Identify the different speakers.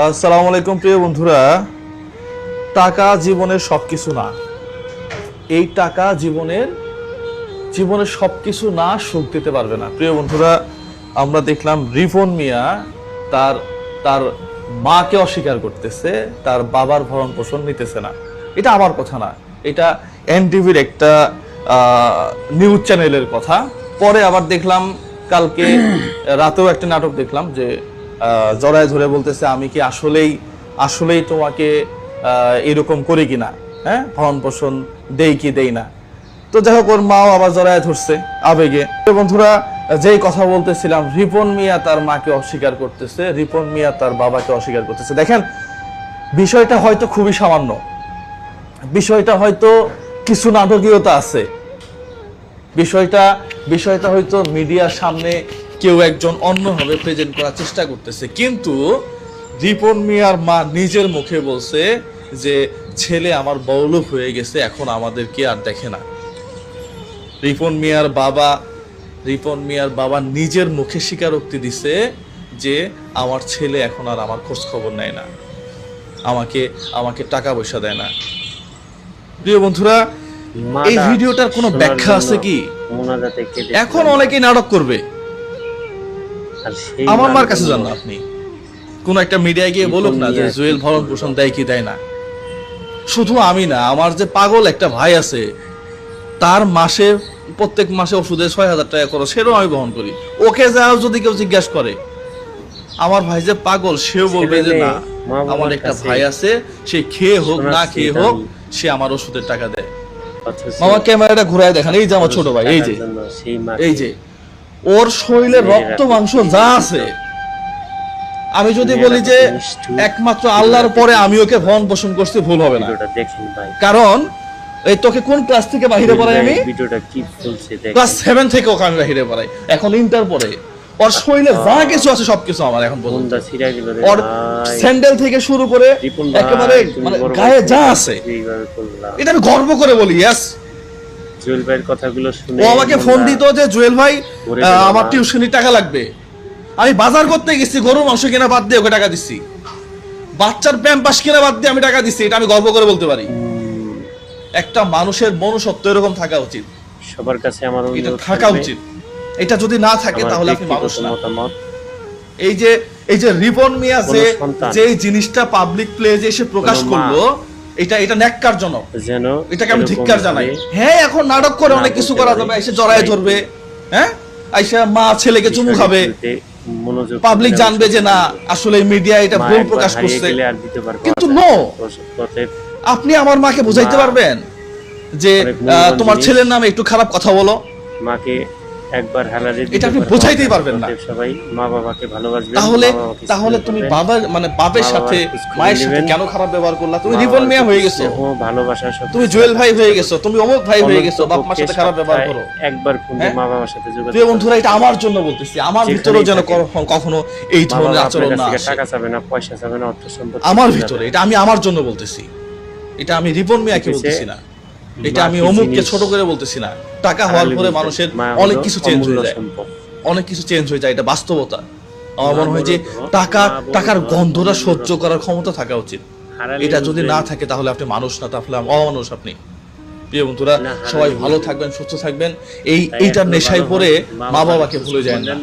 Speaker 1: আসসালামু আলাইকুম প্রিয় বন্ধুরা। টাকা জীবনের সবকিছু না। এই টাকা জীবনের জীবনের সবকিছু না সুখ দিতে পারবে না। প্রিয় বন্ধুরা, আমরা দেখলাম রিপন মিয়া তার তার মাকে অস্বীকার করতেছে, তার বাবার ভরণ পোষণ নিতেছে না। এটা আমার কথা না। এটা এনটিভির একটা নিউজ চ্যানেলের কথা। পরে আবার দেখলাম, কালকে রাতেও একটা নাটক দেখলাম যে জড়ায় ধরে বলতেছে, আমি কি আসলেই আসলেই তোমাকে এরকম করি কিনা? হ্যাঁ? ভরণ পোষণ দেই কি দেই না? তো যাই হোক, ওর মাও আবার জড়ায় ধরছে আবেগে। বন্ধুরা, যেই কথা বলতেছিলাম, রিপন মিয়া তার মাকে অস্বীকার করতেছে, রিপন মিয়া তার বাবাকে অস্বীকার করতেছে। দেখেন, বিষয়টা হয়তো খুবই সামান্য। বিষয়টা হয়তো কিছু নাটকীয়তা আছে। বিষয়টা বিষয়টা হয়তো মিডিয়ার সামনে কেউ একজন অন্যভাবে প্রেজেন্ট করার চেষ্টা করতেছে। কিন্তু রিপন মিয়ার মা নিজের মুখে বলছে যে ছেলে আমার বৌলভ হয়ে গেছে এখন আমাদেরকে আর দেখে না। রিপন মিয়ার বাবা রিপন মিয়ার বাবা নিজের মুখে স্বীকারোক্তি দিছে যে আমার ছেলে এখন আর আমার খোঁজ খবর নেয় না। আমাকে আমাকে টাকা পয়সা দেয় না। প্রিয় বন্ধুরা এই ভিডিওটার কোনো ব্যাখ্যা আছে কি? এখন অনেকেই নাটক করবে। আমার মার কাছে যান না আপনি। কোন একটা মিডিয়ায় গিয়ে বলুক না যে জুয়েল ভরণ পোষণ দেয় কি দেয় না। শুধু আমি না আমার যে পাগল একটা ভাই আছে তার মাসে প্রত্যেক মাসে ওষুধে ছয় হাজার টাকা খরচ সেটাও আমি বহন করি। ওকে যা যদি কেউ জিজ্ঞাসা করে আমার ভাই যে পাগল সেও বলবে যে না আমার একটা ভাই আছে সে খেয়ে হোক না খেয়ে হোক সে আমার ওষুধের টাকা দেয়। মামা ক্যামেরাটা ঘুরায় দেখান। এই যে আমার ছোট ভাই এই যে। এই যে। ওর শরীরে রক্ত মাংস যা আছে। আমি যদি বলি যে একমাত্র আল্লাহর পরে আমি ওকে ভরণ পোষণ করতে ভুল হবে না। কারণ এই তোকে কোন ক্লাস থেকে বাহিরে পড়াই আমি? ক্লাস সেভেন থেকে ওকে আমি বাহিরে পড়াই। এখন ইন্টার পরে ওর শরীরে যা কিছু আছে সবকিছু আমার এখন পর্যন্ত। ওর স্যান্ডেল থেকে শুরু করে একেবারে মানে গায়ে যা আছে। এটা আমি গর্ব করে বলি ইয়াস
Speaker 2: জুয়েল ভাইয়ের কথাগুলো শুনে
Speaker 1: ও আমাকে ফোন দিত যে জুয়েল ভাই আমার
Speaker 2: না।
Speaker 1: টিউশনি টাকা লাগবে। আমি বাজার করতে গেছি গরুর মাংস কেনা বাদ দিয়ে ওকে টাকা দিচ্ছি বাচ্চার প্যাম্পাস কেনা বাদ দিয়ে আমি টাকা দিচ্ছি এটা আমি গর্ব করে বলতে পারি। একটা মানুষের মনুষ্যত্ব এরকম থাকা উচিত।
Speaker 2: সবার কাছে আমার
Speaker 1: এটা থাকা উচিত। এটা যদি না থাকে তাহলে আপনি মানুষ না। এই যে এই যে রিপন মিয়া যে যে জিনিসটা পাবলিক প্লেজে এসে প্রকাশ করল এটা এটা ন্যাক্কারজনক।
Speaker 2: যেন
Speaker 1: এটাকে আমি ধিক্কার জানাই। হ্যাঁ এখন নাটক করে অনেক কিছু করা যাবে এসে জড়ায় ধরবে হ্যাঁ? আইসা মা ছেলেকে চুমু খাবে। পাবলিক জানবে যে না আসলে মিডিয়া এটা ভুল প্রকাশ করছে। কিন্তু।
Speaker 2: না।
Speaker 1: আপনি আমার মাকে বুঝাইতে পারবেন যে তোমার ছেলের নামে একটু খারাপ কথা বলো।
Speaker 2: মাকে একবার হারালে
Speaker 1: এটা আপনি বোঝাইতেই পারবেন না।
Speaker 2: সবাই মা বাবাকে
Speaker 1: তাহলে তাহলে তুমি। বাবার মানে বাবের সাথে মায়ের সাথে কেন খারাপ ব্যবহার করলা? তুমি
Speaker 2: বাবার
Speaker 1: মিয়া হয়ে গেছো।
Speaker 2: ভালোবাসা সব
Speaker 1: তুমি জুয়েল ভাই হয়ে গেছো তুমি অমুক ভাই হয়ে গেছো বাপ মার সাথে খারাপ ব্যবহার করো।
Speaker 2: একবার ফোনে
Speaker 1: হ্যাঁ?
Speaker 2: মা বাবার সাথে যোগাযোগ
Speaker 1: প্রিয় বন্ধুরা এটা আমার জন্য বলতেছি আমার ভিতরেও যেন কখনো- এই ধরনের আচরণ না
Speaker 2: টাকা চাবে না পয়সা চাবে না অর্থ সম্পত্তি
Speaker 1: আমার ভিতরে এটা আমি আমার জন্য বলতেছি। এটা আমি রিপন মিয়াকে বলতেছি না। এটা আমি অমুককে ছোট করে বলতেছি না। টাকা হওয়ার পরে মানুষের অনেক কিছু চেঞ্জ হয়ে যায়। অনেক কিছু চেঞ্জ হয়ে যায় এটা বাস্তবতা। আমার মনে হয় যে টাকা টাকার গন্ধটা সহ্য করার ক্ষমতা থাকা উচিত। এটা যদি না থাকে তাহলে আপনি মানুষ না তাহলে অমানুষ আপনি। প্রিয় বন্ধুরা সবাই ভালো থাকবেন সুস্থ থাকবেন। এই এইটার নেশায় পড়ে
Speaker 2: মা
Speaker 1: বাবাকে ভুলে যায় না।